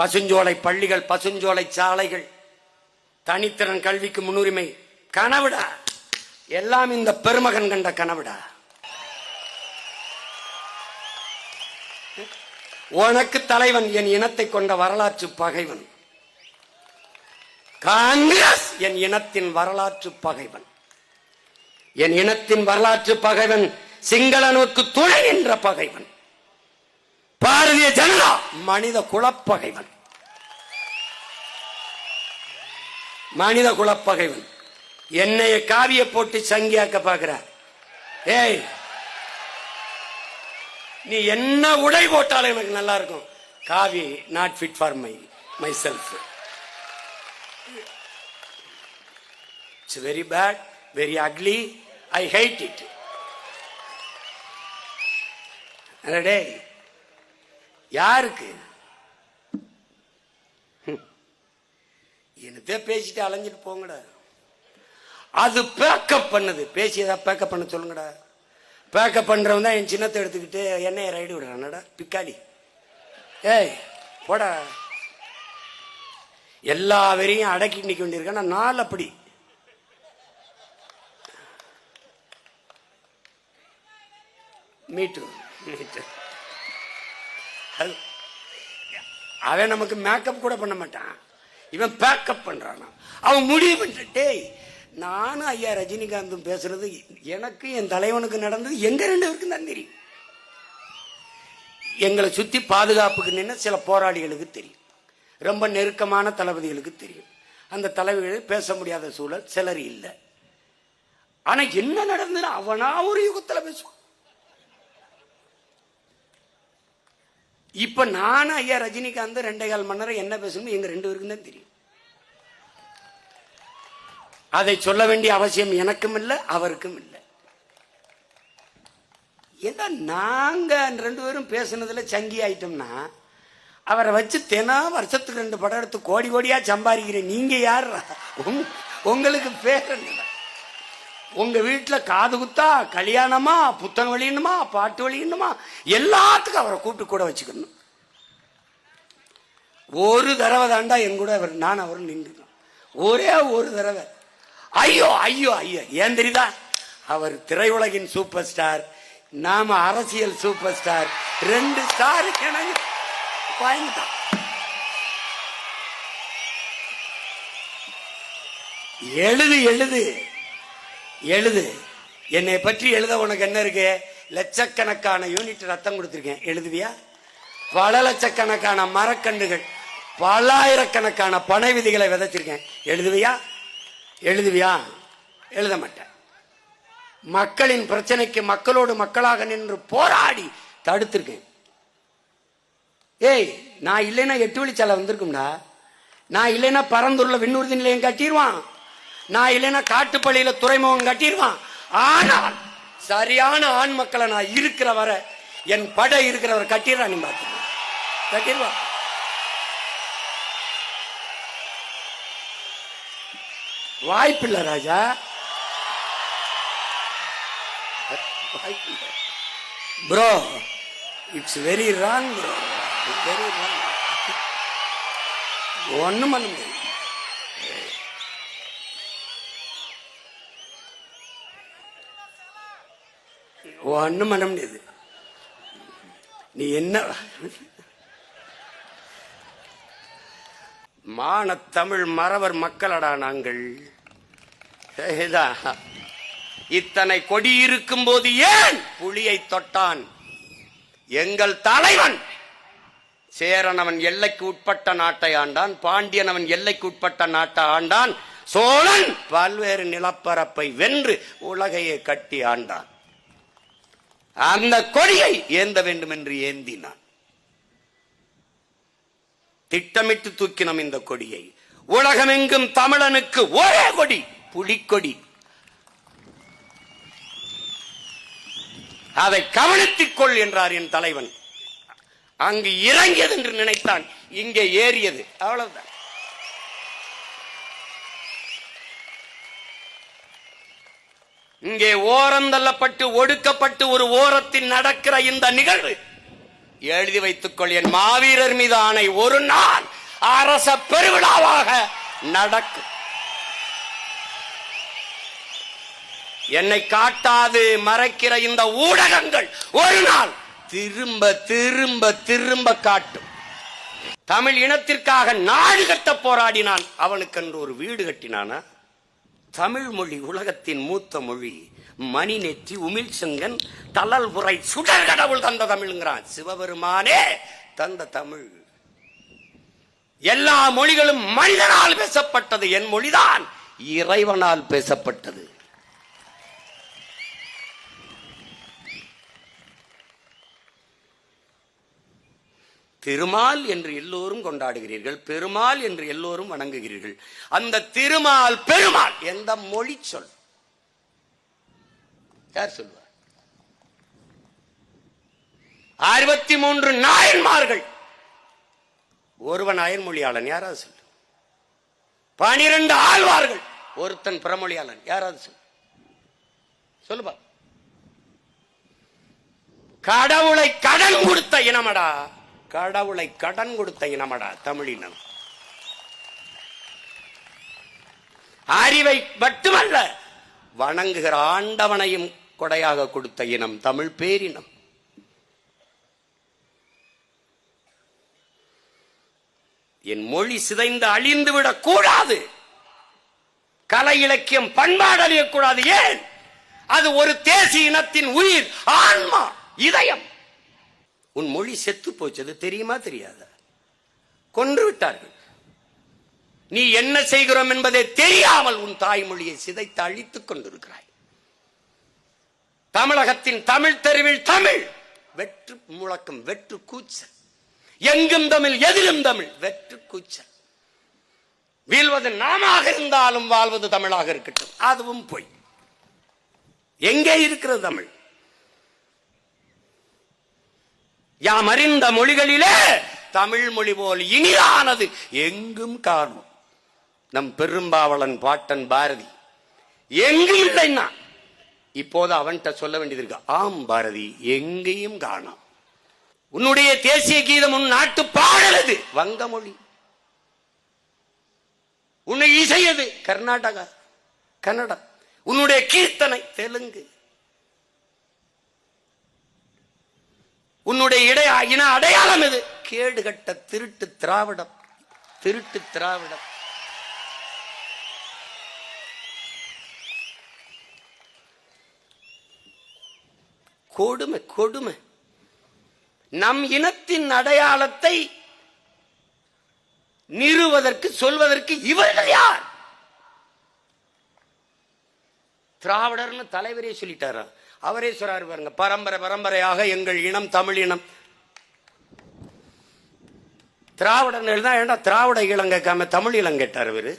பசுஞ்சோலை பள்ளிகள் பசுஞ்சோலை சாலைகள் தனித்திறன் கல்விக்கு முன்னுரிமை. கனவுடா. எல்லாம் இந்த பெருமகன் கண்ட கனவுடா. உனக்கு தலைவன் என் இனத்தை கொண்ட வரலாற்று பகைவன். காங்கிரஸ் என் இனத்தின் வரலாற்று பகைவன். என் இனத்தின் வரலாற்று பகைவன் சிங்களனுக்கு துணை என்ற பகைவன். பாரதிய ஜனதா! மனித குலப்பகைவன். மனித குலப்பகைவன். என்னைய காவிய போட்டு சங்கியாக்க பார்க்கிறார் ஏய் நீ என்ன உடை போட்டாலும் எனக்கு நல்லா இருக்கும் காவி not fit for my myself it's very bad very ugly I hide it டே யாருக்கு? என்னத்தே பேசிட்டு அலைஞ்சிட்டு போங்கடா. அது பேக்கப் பண்ணுது. பேசி ஏதாவது பேக்கப் பண்ண சொல்லுங்கடா. பேக்கப் பண்ணுறவன் தான் என் சின்னத்தை எடுத்துக்கிட்டு என்னைய ரைடு விடுறானடா பிக்காளி. ஏய் போடா. எல்லா வெறியும் அடக்கி நிற்க வேண்டியிருக்கேன். நான் நாள் அப்படி. மீட்டு. மீட்டு. அது. அவன் நமக்கு மேக்கப் கூட பண்ண மாட்டான். இவன் பேக்கப் பண்றானா அவன் முடிவு பண்ணிட்டு நானும் ஐயா ரஜினிகாந்தும் பேசுறது எனக்கு என் தலைவனுக்கு நடந்தது எங்க ரெண்டு பேருக்கும் தான் தெரியும். எங்களை சுத்தி பாதுகாப்புக்கு நின்று சில போராளிகளுக்கு தெரியும். ரொம்ப நெருக்கமான தளபதிகளுக்கு தெரியும். அந்த தலைவர்கள் பேச முடியாத சூழல் சிலர் இல்லை. ஆனா என்ன நடந்ததுன்னு அவனா ஒரு யுகத்துல பேசுவான். இப்ப நானும் ஐயா ரஜினிகாந்த் ரெண்டே கால் மணி நேரம் என்ன பேசணும் எங்க ரெண்டு பேருக்கும் தான் தெரியும். அதை சொல்ல வேண்டிய அவசியம் எனக்கும் இல்லை அவருக்கும் இல்லை. ஏன்னா நாங்க ரெண்டு பேரும் பேசுனதுல சங்கி ஆயிட்டோம்னா அவரை வச்சு தினம் வருஷத்துக்கு ரெண்டு படம் எடுத்து கோடி கோடியா சம்பாதிக்கிறேன். நீங்க யார்? உங்களுக்கு பேர் என்ன? உங்க வீட்டில் காது குத்தா கல்யாணமா புத்தகம் வெளியணுமா பாட்டு வெளியணுமா எல்லாத்துக்கும் அவரை கூப்பிட்டு கூட வச்சுக்கணும். ஒரு தடவை தாண்டா என் கூட அவர் நான் அவர் நின்றுக்கணும். ஒரே ஒரு தடவை. ஐயோ ஐயோ ஐயோ. ஏன் தெரியுதா? அவர் திரையுலகின் சூப்பர் ஸ்டார் நாம அரசியல் சூப்பர் ஸ்டார். ரெண்டு ஸ்டார் எனக்கு வாங்கிட்டான் எழுது எழுது. எழுது. என்னை பற்றி எழுத உனக்கு என்ன இருக்கு? லட்சக்கணக்கான யூனிட் ரத்தம் கொடுத்துருக்கேன். எழுதுவியா? பல லட்சக்கணக்கான மரக்கன்றுகள் பல்லாயிரக்கணக்கான பனை விதிகளை விதைச்சிருக்கேன். எழுதுவியா? எழுதுவியா? எழுத மாட்டேன். மக்களின் பிரச்சனைக்கு மக்களோடு மக்களாக நின்று போராடி தடுத்திருக்கேன். ஏய் நான் இல்லைன்னா எட்டு வழிச்சாலை வந்திருக்கும்டா. நான் இல்லைன்னா பரந்தூர்ல விண்ணூர்தி நிலையம் கட்டிடுவான் நான் இல்லைன்னா காட்டுப்பள்ளியில துறைமுகம் கட்டிடுவான். ஆனால் சரியான ஆண் மக்களை நான் இருக்கிற வர என் படை இருக்கிறவர் கட்டிடுறான் நீ பார்த்து கட்டிடுவான் வாய்ப்பில்லை ராஜா. வாய்ப்பில்லை. Bro it's very wrong bro very wrong ஒன்றும் பண்ண முடியாது. ஒன்றும் பண்ண முடியாது. நீ என்ன? மானத்தமிழ் மறவர் மக்களடா நாங்கள்? இத்தனை கொடி இருக்கும் போது ஏன் புலியை தொட்டான்? எங்கள் தலைவன் சேரன் அவன் எல்லைக்கு உட்பட்ட நாட்டை ஆண்டான் பாண்டியன் அவன் எல்லைக்கு உட்பட்ட நாட்டை ஆண்டான் சோழன் பல்வேறு நிலப்பரப்பை வென்று உலகையே கட்டி ஆண்டான். அந்த கொடியை ஏந்த வேண்டும் என்று ஏந்தினான். திட்டமிட்டு தூக்கினோம் இந்த கொடியை. உலகமெங்கும் தமிழனுக்கு ஒரே கொடி புலிக்கொடி. அதை கவனித்துக் கொள் என்றார் என் தலைவன். அங்கு இறங்கியது என்று நினைத்தான். இங்கே ஏறியது. அவ்வளவுதான். இங்கே ஓரந்தள்ளப்பட்டு ஒடுக்கப்பட்டு ஒரு ஓரத்தில் நடக்கிற இந்த நிகழ்வு. எழுதி வைத்துக் கொள் என் மாவீரர் மீது ஆணை ஒரு நாள் அரச பெருவிழாவாக நடக்கும். என்னை காட்டாது மறைக்கிற இந்த ஊடகங்கள் ஒரு நாள் திரும்ப திரும்ப திரும்ப காட்டும். தமிழ் இனத்திற்காக நாடு கட்ட போராடினான். அவனுக்கென்று ஒரு வீடு கட்டினானா? தமிழ் மொழி உலகத்தின் மூத்த மொழி மணி நெற்றி தளல் உரை சுடர் கடவுள் தந்த தமிழ்ங்கிறான். சிவபெருமானே தந்த தமிழ். எல்லா மொழிகளும் மனிதனால் பேசப்பட்டது. என் மொழிதான் இறைவனால் பேசப்பட்டது. திருமால் என்று எல்லோரும் கொண்டாடுகிறீர்கள் பெருமாள் என்று எல்லோரும் வணங்குகிறீர்கள். அந்த திருமால் பெருமாள் எந்த மொழி சொல்? யார் சொல்வார்? அறுபத்தி மூன்று நாயன்மார்கள். ஒருவன் அயன்மொழியாளன் யாராவது சொல்லு. பனிரெண்டு ஆழ்வார்கள் ஒருத்தன் பிரமொழியாளன் யாராவது சொல்லு. சொல்லுப்பா. கடவுளை கடன் கொடுத்த இனமடா. கடவுளை கடன் கொடுத்த இனமடா தமிழினம். அறிவை மட்டுமல்ல வணங்குகிற ஆண்டவனையும் கொடையாக கொடுத்த இனம் தமிழ் பேரினம். என் மொழி சிதைந்து அழிந்து விடக் கூடாது. கலை இலக்கியம் பண்பாடு அழியக்கூடாது ஏன்? அது ஒரு தேசிய இனத்தின் உயிர் ஆன்மா இதயம். உன் மொழி செத்து போச்சது தெரியுமா தெரியாதா? கொன்று விட்டார்கள். நீ என்ன செய்கிறோம் என்பதை தெரியாமல் உன் தாய்மொழியை சிதைத்து அழித்துக் கொண்டிருக்கிறாய். தமிழகத்தின் தமிழ் தெருவில் தமிழ் வெற்று முழக்கம் வெற்று கூச்சல். எங்கும் தமிழ் எதிலும் தமிழ் வெற்று கூச்சல். வீழ்வது நாமாக இருந்தாலும் வாழ்வது தமிழாக இருக்கட்டும். அதுவும் பொய். எங்கே இருக்கிறது தமிழ்? யாம் அறிந்த மொழிகளிலே தமிழ் மொழி போல் இனிதானது. எங்கும் காணும் நம் பெரும்பாவளன் பாட்டன் பாரதி. எங்கும் இல்லைன்னா இப்போது அவன்கிட்ட சொல்ல வேண்டியது இருக்கு. ஆம் பாரதி எங்கேயும் காணாம். உன்னுடைய தேசிய கீதம் உன் நாட்டு பாடலது வங்க மொழி உன்னை இசையது கர்நாடகா கன்னடம். உன்னுடைய கீர்த்தனை தெலுங்கு. உன்னுடைய இடைய இன அடையாளம் எது? கேடுகட்ட திருட்டு திராவிடம். திருட்டு திராவிடம். கொடுமை கொடுமை. நம் இனத்தின் அடையாளத்தை நிறுவதற்கு சொல்வதற்கு இவர்கள் யார்? திராவிடர்னு தலைவரே சொல்லிட்டாரா? அவரே சொல்றாரு பாருங்க பரம்பரை பரம்பரையாக எங்கள் இனம் தமிழ் இனம். திராவிடர்கள் தான் ஏண்டா திராவிட இளம் கேட்காம தமிழ் இளம் கேட்டார் இவரு?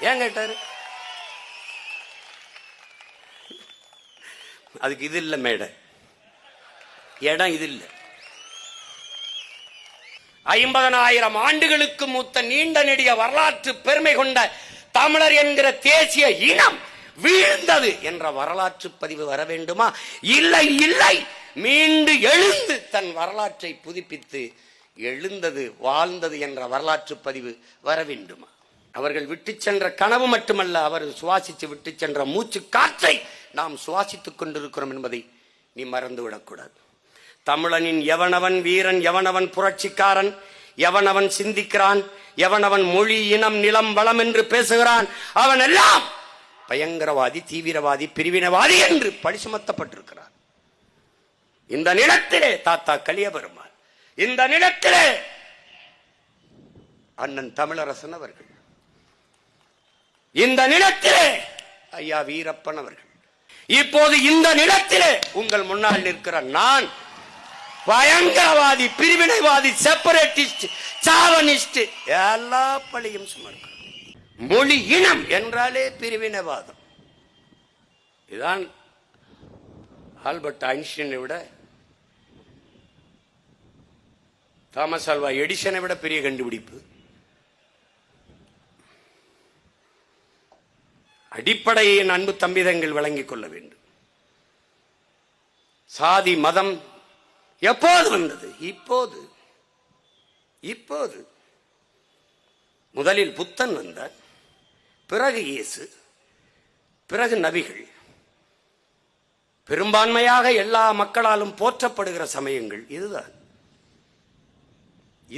ஏன் கேட்டாரு? அதுக்கு இது இல்லை மேடை. இடம் இது இல்லை. ஐம்பதனாயிரம் ஆண்டுகளுக்கு மூத்த நீண்ட நெடிய வரலாற்று பெருமை கொண்ட தமிழர் என்கிற தேசிய இனம் வீழ்ந்தது என்ற வரலாற்று பதிவு வர வேண்டுமா? இல்லை இல்லை. மீண்டு எழுந்து தன் வரலாற்றை புதுப்பித்து எழுந்தது வாழ்ந்தது என்ற வரலாற்று பதிவு வர வேண்டுமா? அவர்கள் விட்டு சென்ற கனவு மட்டுமல்ல அவர் சுவாசித்து விட்டு சென்ற மூச்சு காற்றை நாம் சுவாசித்துக் கொண்டிருக்கிறோம் என்பதை நீ மறந்துவிடக்கூடாது. தமிழனின் எவனவன் வீரன் எவனவன் புரட்சிக்காரன் எவனவன் சிந்திக்கிறான் எவனவன் மொழி இனம் நிலம் வளம் என்று பேசுகிறான் அவன் எல்லாம் பயங்கரவாதி தீவிரவாதி பிரிவினவாதி என்று பழி சுமத்தப்பட்டிருக்கிறார். இந்த நிலத்திலே தாத்தா கலியபெருமாள் இந்த நிலத்திலே அண்ணன் தமிழரசன் அவர்கள் இந்த நிலத்திலே ஐயா வீரப்பன் அவர்கள் இப்போது இந்த நிலத்திலே உங்கள் முன்னால் நிற்கிற நான் பயங்கரவாதி பிரிவினைவாதி செப்பரேட்டிஸ்ட் சாவனிஸ்ட் எல்லா பழியும் சுமர்க்கிறோம் மொழி இனம். என்றாலே பிரிவினவாதம். இதுதான் ஆல்பர்ட் ஐன்ஸ்டீனை விட தாமஸ் ஆல்வா எடிசனை விட பெரிய கண்டுபிடிப்பு. அடிப்படையை அன்பு தம்பிதங்கள் விளங்கிக் கொள்ள வேண்டும். சாதி மதம் எப்போது வந்தது? இப்போது. இப்போது. முதலில் புத்தன் வந்தார். பிறகு இயேசு பிறகு நபிகள். பெரும்பான்மையாக எல்லா மக்களாலும் போற்றப்படுகிற சமயங்கள் இதுதான்.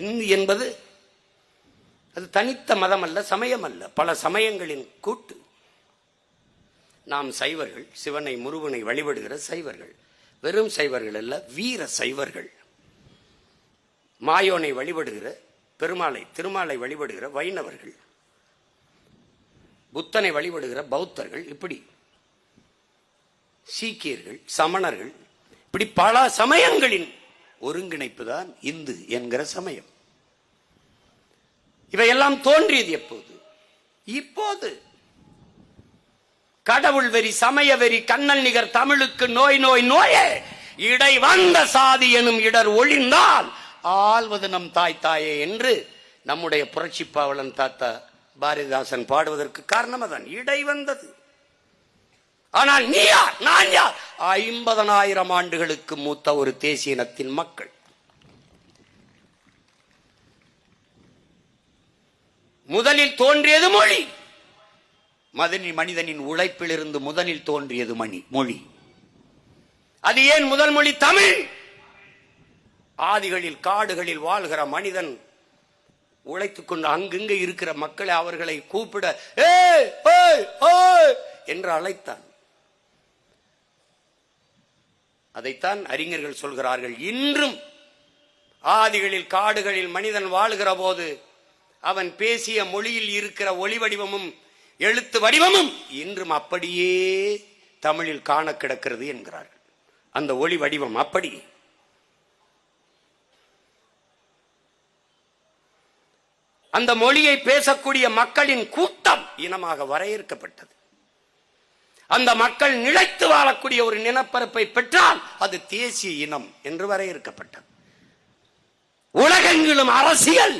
இந்து என்பது அது தனித்த மதம் அல்ல சமயம் அல்ல பல சமயங்களின் கூட்டு. நாம் சைவர்கள் சிவனை முருகனை வழிபடுகிற சைவர்கள். வெறும் சைவர்கள் அல்ல வீர சைவர்கள். மாயோனை வழிபடுகிற பெருமாளை திருமாலை வழிபடுகிற வைணவர்கள். புத்தனை வழிபடுகிற பௌத்தர்கள் இப்படி. சீக்கியர்கள் சமணர்கள் இப்படி பல சமயங்களின் ஒருங்கிணைப்பு தான் இந்து என்கிற சமயம். இவையெல்லாம் தோன்றியது எப்போது? இப்போது. கடவுள் வெறி சமய வெறி கண்ணல் நிகர் தமிழுக்கு நோய் நோய் நோயே. இடை வந்த சாதி எனும் இடர் ஒளிந்தால் ஆள்வது நம் தாய் தாயே என்று நம்முடைய புரட்சி பாவலன் தாத்தா பாரதிதாசன் பாடுவதற்கு காரணம் அதன். இடை வந்தது. ஆனால் நீ யார்? நான் யார்? ஐம்பதனாயிரம் ஆண்டுகளுக்கு மூத்த ஒரு தேசிய இனத்தின் மக்கள். முதலில் தோன்றியது மொழி. மதனி மனிதனின் உழைப்பிலிருந்து முதலில் தோன்றியது மணி மொழி. அது ஏன் முதல் மொழி தமிழ்? ஆதிகளில் காடுகளில் வாழ்கிற மனிதன் உழைத்துக் கொண்டு அங்கங்க இருக்கிற மக்களை அவர்களை கூப்பிட ஏ என்று அழைத்தான். அதைத்தான் அறிஞர்கள் சொல்கிறார்கள். இன்றும் ஆதிகளில் காடுகளில் மனிதன் வாழுகிற போது அவன் பேசிய மொழியில் இருக்கிற ஒளி வடிவமும் எழுத்து வடிவமும் இன்றும் அப்படியே தமிழில் காண கிடக்கிறது என்கிறார்கள். அந்த ஒளி வடிவம் அப்படி. அந்த மொழியை பேசக்கூடிய மக்களின் கூட்டம் இனமாக வரையறுக்கப்பட்டது. அந்த மக்கள் நிலைத்து வாழக்கூடிய ஒரு நிலப்பரப்பை பெற்றால் அது தேசிய இனம் என்று வரையறுக்கப்பட்டது. உலகெங்கிலும் அரசியல்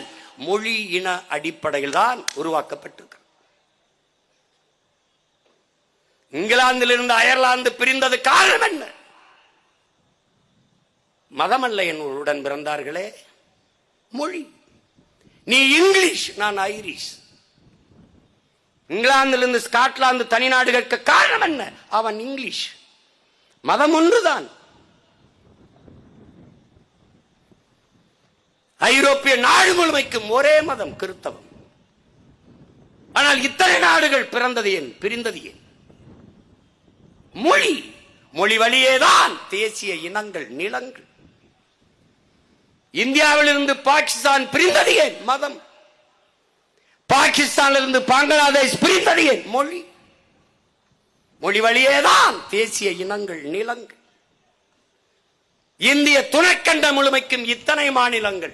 மொழி இன அடிப்படையில் தான் உருவாக்கப்பட்டிருக்கிறது இங்கிலாந்திலிருந்து அயர்லாந்து பிரிந்தது காரணம் என்ன? மதமல்ல என்னுடன் பிறந்தார்களே மொழி. நீ இங்கிலீஷ் நான் ஐரிஷ். இங்கிலாந்திலிருந்து ஸ்காட்லாந்து தனி கேட்க காரணம் என்ன? அவன் இங்கிலீஷ். மதம் ஒன்றுதான். ஐரோப்பிய நாடு முழுமைக்கும் ஒரே மதம் கிறித்தவம். ஆனால் இத்தனை நாடுகள் பிறந்தது ஏன்? பிரிந்தது ஏன்? மொழி. மொழி வழியேதான் தேசிய இனங்கள் நிலங்கள். இந்தியாவிலிருந்து பாகிஸ்தான் பிரிந்தது ஏன்? மதம். பாகிஸ்தானிலிருந்து பங்களாதேஷ் பிரிந்தது ஏன்? மொழி. மொழி வழியேதான் தேசிய இனங்கள் நிலங்கள். இந்திய துணைக்கண்ட முழுமைக்கும் இத்தனை மாநிலங்கள்.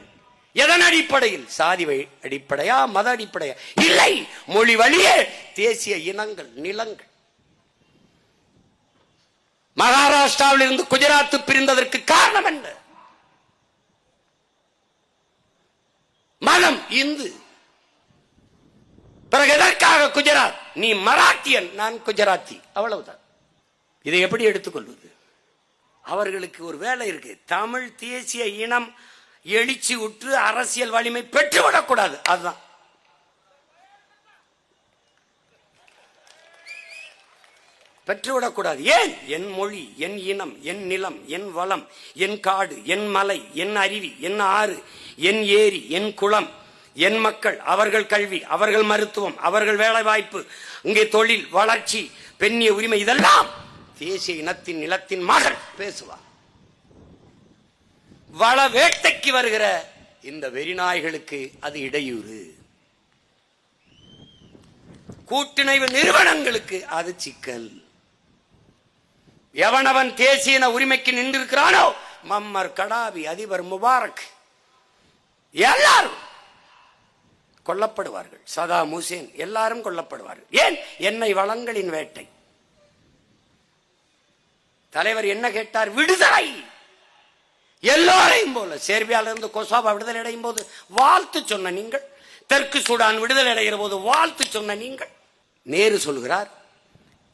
எதன் அடிப்படையில்? சாதி அடிப்படையா மத அடிப்படையா? இல்லை மொழி வழியே தேசிய இனங்கள் நிலங்கள். மகாராஷ்டிராவில் இருந்து குஜராத் பிரிந்ததற்கு காரணம் என்ன? மதம் இந்து. பிறகு எதற்காக குஜராத்? நீ மராட்டியன் நான் குஜராத்தி. அவ்வளவுதான். இதை எப்படி எடுத்துக்கொள்வது? அவர்களுக்கு ஒரு வேலை இருக்கு. தமிழ் தேசிய இனம் எழுச்சி உற்று அரசியல் வலிமை பெற்றுவிடக்கூடாது. அதுதான். பெற்றுவிடக்கூடாது. ஏன்? என் மொழி என் இனம் என் நிலம் என் வளம் என் காடு என் மலை என் அருவி என் ஆறு என் ஏரி என் குளம் என் மக்கள் அவர்கள் கல்வி அவர்கள் மருத்துவம் அவர்கள் வேலை வாய்ப்பு இங்கே தொழில் வளர்ச்சி பெண்ணிய உரிமை இதெல்லாம் தேசிய இனத்தின் நிலத்தின் மகள் பேசுவார் வள வேட்டைக்கு வருகிற இந்த வெறிநாய்களுக்கு அது இடையூறு. கூட்டிணைவு நிறுவனங்களுக்கு அது சிக்கல். எவனவன் தேசிய உரிமைக்கு நின்றிருக்கிறானோ மம்மர் கடாபி அதிபர் முபாரக் எல்லாரும் கொல்லப்படுவார்கள். சதாம் ஹுசேன் எல்லாரும் கொல்லப்படுவார்கள். ஏன்? என்னை வளங்களின் வேட்டை. தலைவர் என்ன கேட்டார்? விடுதலை! எல்லோரையும் போல. சேர்பியாவிலிருந்து கொசாபா விடுதலை அடையும் போது வாழ்த்து சொன்ன நீங்கள் தெற்கு சூடான் விடுதலை அடைகிற போது வாழ்த்து சொன்ன நீங்கள் நேரு சொல்கிறார்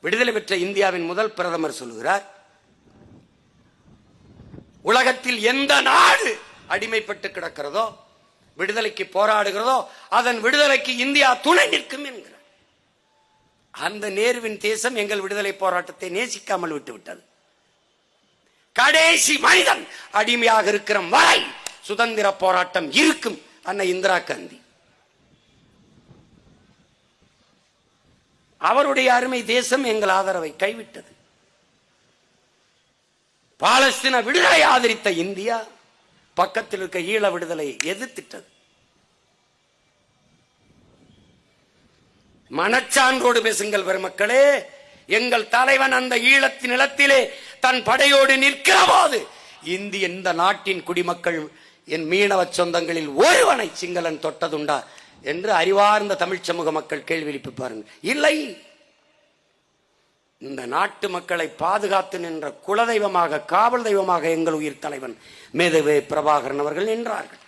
விடுதலை பெற்ற இந்தியாவின் முதல் பிரதமர் சொல்கிறார் உலகத்தில் எந்த நாடு அடிமைப்பட்டு கிடக்கிறதோ விடுதலைக்கு போராடுகிறதோ அதன் விடுதலைக்கு இந்தியா துணை நிற்கும் என்கிறார். அந்த நேருவின் தேசம் எங்கள் விடுதலை போராட்டத்தை நேசிக்காமல் விட்டுவிட்டது. கடைசி மனிதன் அடிமையாக இருக்கிற வரை சுதந்திர போராட்டம் இருக்கும். அண்ணன் இந்திரா காந்தி. அவருடைய அருமை தேசம் எங்கள் ஆதரவை கைவிட்டது. பாலஸ்தீன விடுதலை ஆதரித்த இந்தியா பக்கத்தில் இருக்க ஈழ விடுதலை எதிர்த்திட்டது. மனச்சான்றோடு பேசுங்கள் பெருமக்களே எங்கள் தலைவன் அந்த ஈழத்தின் நிலத்திலே தன் படையோடு நிற்கிற இந்தி இந்திய இந்த நாட்டின் குடிமக்கள் என் மீனவ சொந்தங்களில் ஒருவனை சிங்களன் தொட்டதுண்டா? என்று அறிவார்ந்த தமிழ் சமூக மக்கள் கேள்வி எழுப்பி பாருங்கள். இல்லை. இந்த நாட்டு மக்களை பாதுகாத்து நின்ற குலதெய்வமாக காவல் தெய்வமாக எங்கள் உயிர் தலைவன் மேதவே பிரபாகரன் அவர்கள் நின்றார்கள்.